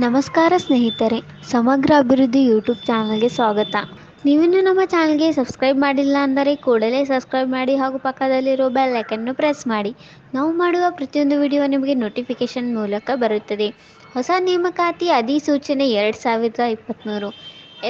ನಮಸ್ಕಾರ ಸ್ನೇಹಿತರೆ, ಸಮಗ್ರ ಅಭಿವೃದ್ಧಿ ಯೂಟ್ಯೂಬ್ ಚಾನಲ್ಗೆ ಸ್ವಾಗತ. ನೀವಿನ್ನು ನಮ್ಮ ಚಾನಲ್ಗೆ ಸಬ್ಸ್ಕ್ರೈಬ್ ಮಾಡಿಲ್ಲ ಅಂದರೆ ಕೂಡಲೇ ಸಬ್ಸ್ಕ್ರೈಬ್ ಮಾಡಿ ಹಾಗೂ ಪಕ್ಕದಲ್ಲಿರೋ ಬೆಲ್ ಐಕನ್ನು ಪ್ರೆಸ್ ಮಾಡಿ. ನಾವು ಮಾಡುವ ಪ್ರತಿಯೊಂದು ವಿಡಿಯೋ ನಿಮಗೆ ನೋಟಿಫಿಕೇಷನ್ ಮೂಲಕ ಬರುತ್ತದೆ. ಹೊಸ ನೇಮಕಾತಿ ಅಧಿಸೂಚನೆ ಎರಡು ಸಾವಿರದ ಇಪ್ಪತ್ತ್ಮೂರು,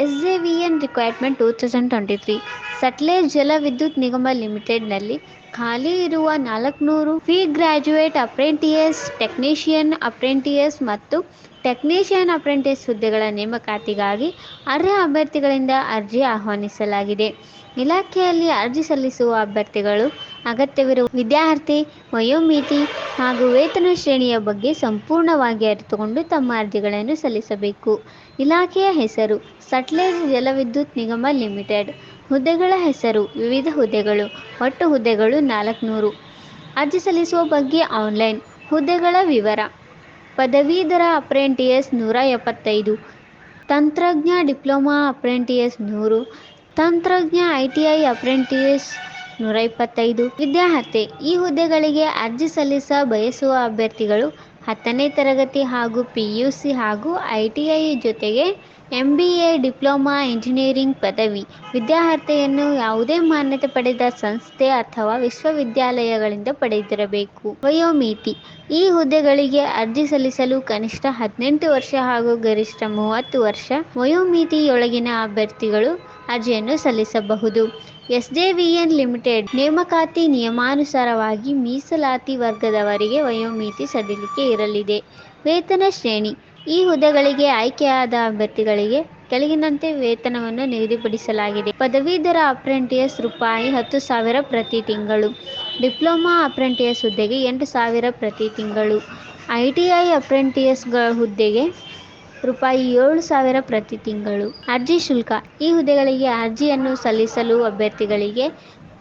S J V N requirement two thousand twenty three, Sutlej ಜಲ ವಿದ್ಯುತ್ ನಿಗಮ ಲಿಮಿಟೆಡ್ನಲ್ಲಿ ಖಾಲಿ ಇರುವ ನಾಲ್ಕುನೂರು ಫೀ ಗ್ರ್ಯಾಜುಯೇಟ್ ಅಪ್ರೆಂಟಿಯಸ್ ಟೆಕ್ನಿಷಿಯನ್ ಅಪ್ರೆಂಟಿಯಸ್ ಮತ್ತು ಟೆಕ್ನಿಷಿಯನ್ ಅಪ್ರೆಂಟಿಸ್ ಹುದ್ದೆಗಳ ನೇಮಕಾತಿಗಾಗಿ ಅರ್ಹ ಅಭ್ಯರ್ಥಿಗಳಿಂದ ಅರ್ಜಿ ಆಹ್ವಾನಿಸಲಾಗಿದೆ. ಇಲಾಖೆಯಲ್ಲಿ ಅರ್ಜಿ ಸಲ್ಲಿಸುವ ಅಭ್ಯರ್ಥಿಗಳು, ಅಗತ್ಯವಿರುವ ವಿದ್ಯಾರ್ಥಿ, ವಯೋಮಿತಿ ಹಾಗೂ ವೇತನ ಶ್ರೇಣಿಯ ಬಗ್ಗೆ ಸಂಪೂರ್ಣವಾಗಿ ಅರಿತುಕೊಂಡು ತಮ್ಮ ಅರ್ಜಿಗಳನ್ನು ಸಲ್ಲಿಸಬೇಕು. ಇಲಾಖೆಯ ಹೆಸರು ಸಟ್ಲೇಜ್ ಜಲವಿದ್ಯುತ್ ನಿಗಮ ಲಿಮಿಟೆಡ್. ಹುದ್ದೆಗಳ ಹೆಸರು, ವಿವಿಧ ಹುದ್ದೆಗಳು, ಒಟ್ಟು ಹುದ್ದೆಗಳು ನಾಲ್ಕುನೂರು. ಅರ್ಜಿ ಸಲ್ಲಿಸುವ ಬಗ್ಗೆ ಆನ್ಲೈನ್. ಹುದ್ದೆಗಳ ವಿವರ. ಪದವೀಧರ ಅಪ್ರೆಂಟಿಯಸ್ ನೂರ ಎಪ್ಪತ್ತೈದು. ತಂತ್ರಜ್ಞ ಡಿಪ್ಲೊಮಾ ಅಪ್ರೆಂಟಿಯಸ್ ನೂರು. ತಂತ್ರಜ್ಞ ಐ ಟಿ ಐ ಅಪ್ರೆಂಟಿಯಸ್ ನೂರ ಇಪ್ಪತ್ತೈದು. ವಿದ್ಯಾರ್ಹತೆ. ಈ ಹುದ್ದೆಗಳಿಗೆ ಅರ್ಜಿ ಸಲ್ಲಿಸ ಬಯಸುವ ಅಭ್ಯರ್ಥಿಗಳು ಹತ್ತನೇ ತರಗತಿ ಹಾಗೂ ಪಿ ಯು ಸಿ ಹಾಗೂ ಐ ಟಿ ಐ ಜೊತೆಗೆ M B A diploma engineering ಪದವಿ. ವಿದ್ಯಾರ್ಹತೆಯನ್ನು ಯಾವುದೇ ಮಾನ್ಯತೆ ಪಡೆದ ಸಂಸ್ಥೆ ಅಥವಾ ವಿಶ್ವವಿದ್ಯಾಲಯಗಳಿಂದ ಪಡೆದಿರಬೇಕು. ವಯೋಮಿತಿ. ಈ ಹುದ್ದೆಗಳಿಗೆ ಅರ್ಜಿ ಸಲ್ಲಿಸಲು ಕನಿಷ್ಠ ಹದಿನೆಂಟು ವರ್ಷ ಹಾಗೂ ಗರಿಷ್ಠ ಮೂವತ್ತು ವರ್ಷ ವಯೋಮಿತಿಯೊಳಗಿನ ಅಭ್ಯರ್ಥಿಗಳು ಅರ್ಜಿಯನ್ನು ಸಲ್ಲಿಸಬಹುದು. S J V N limited ನೇಮಕಾತಿ ನಿಯಮಾನುಸಾರವಾಗಿ ಮೀಸಲಾತಿ ವರ್ಗದವರಿಗೆ ವಯೋಮಿತಿ ಸಡಿಲಿಕೆ ಇರಲಿದೆ. ವೇತನ ಶ್ರೇಣಿ. ಈ ಹುದ್ದೆಗಳಿಗೆ ಆಯ್ಕೆಯಾದ ಅಭ್ಯರ್ಥಿಗಳಿಗೆ ಕೆಳಗಿನಂತೆ ವೇತನವನ್ನು ನಿಗದಿಪಡಿಸಲಾಗಿದೆ. ಪದವೀಧರ ಅಪ್ರೆಂಟಿಸ್ ರೂಪಾಯಿ ಹತ್ತು ಸಾವಿರ ಪ್ರತಿ ತಿಂಗಳು, ಡಿಪ್ಲೊಮಾ ಅಪ್ರೆಂಟಿಸ್ ಹುದ್ದೆಗೆ ಎಂಟು ಸಾವಿರ ಪ್ರತಿ ತಿಂಗಳು, ಐ ಟಿ ಐ ಅಪ್ರೆಂಟಿಯಸ್ಗಳ ಹುದ್ದೆಗೆ ರೂಪಾಯಿ ಏಳು ಸಾವಿರ ಪ್ರತಿ ತಿಂಗಳು. ಅರ್ಜಿ ಶುಲ್ಕ, ಈ ಹುದ್ದೆಗಳಿಗೆ ಅರ್ಜಿಯನ್ನು ಸಲ್ಲಿಸಲು ಅಭ್ಯರ್ಥಿಗಳಿಗೆ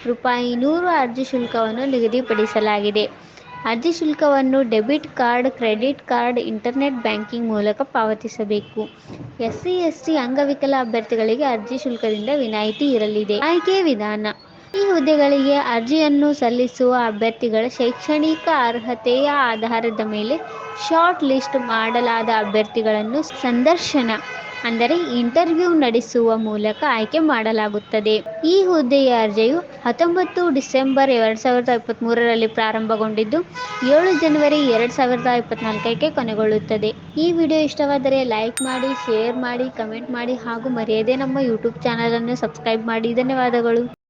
ರೂಪಾಯಿ ನೂರು ಅರ್ಜಿ ಶುಲ್ಕವನ್ನು ನಿಗದಿಪಡಿಸಲಾಗಿದೆ. ಅರ್ಜಿ ಶುಲ್ಕವನ್ನು debit card, credit card, internet banking ಮೂಲಕ ಪಾವತಿಸಬೇಕು. ಎಸ್ ಸಿ ಎಸ್ ಟಿ ಅಂಗವಿಕಲ ಅಭ್ಯರ್ಥಿಗಳಿಗೆ ಅರ್ಜಿ ಶುಲ್ಕದಿಂದ ವಿನಾಯಿತಿ ಇರಲಿದೆ. ಆಯ್ಕೆ ವಿಧಾನ. ಈ ಹುದ್ದೆಗಳಿಗೆ ಅರ್ಜಿಯನ್ನು ಸಲ್ಲಿಸುವ ಅಭ್ಯರ್ಥಿಗಳ ಶೈಕ್ಷಣಿಕ ಅರ್ಹತೆಯ ಆಧಾರದ ಮೇಲೆ ಶಾರ್ಟ್ ಲಿಸ್ಟ್ ಮಾಡಲಾದ ಅಭ್ಯರ್ಥಿಗಳನ್ನು ಸಂದರ್ಶನ, ಅಂದರೆ ಇಂಟರ್ವ್ಯೂ ನಡೆಸುವ ಮೂಲಕ ಆಯ್ಕೆ ಮಾಡಲಾಗುತ್ತದೆ. ಈ ಹುದ್ದೆಯ ಅರ್ಜಿಯು ಹತ್ತೊಂಬತ್ತು ಡಿಸೆಂಬರ್ ಎರಡು ಸಾವಿರದ ಇಪ್ಪತ್ತ್ಮೂರರಲ್ಲಿ ಪ್ರಾರಂಭಗೊಂಡಿದ್ದು, ಏಳು ಜನವರಿ ಎರಡು ಸಾವಿರದ ಇಪ್ಪತ್ತ್ನಾಲ್ಕಕ್ಕೆ ಕೊನೆಗೊಳ್ಳುತ್ತದೆ. ಈ ವಿಡಿಯೋ ಇಷ್ಟವಾದರೆ ಲೈಕ್ ಮಾಡಿ, ಶೇರ್ ಮಾಡಿ, ಕಮೆಂಟ್ ಮಾಡಿ ಹಾಗೂ ಮರೆಯದೇ ನಮ್ಮ ಯೂಟ್ಯೂಬ್ ಚಾನಲನ್ನು ಸಬ್ಸ್ಕ್ರೈಬ್ ಮಾಡಿ. ಧನ್ಯವಾದಗಳು.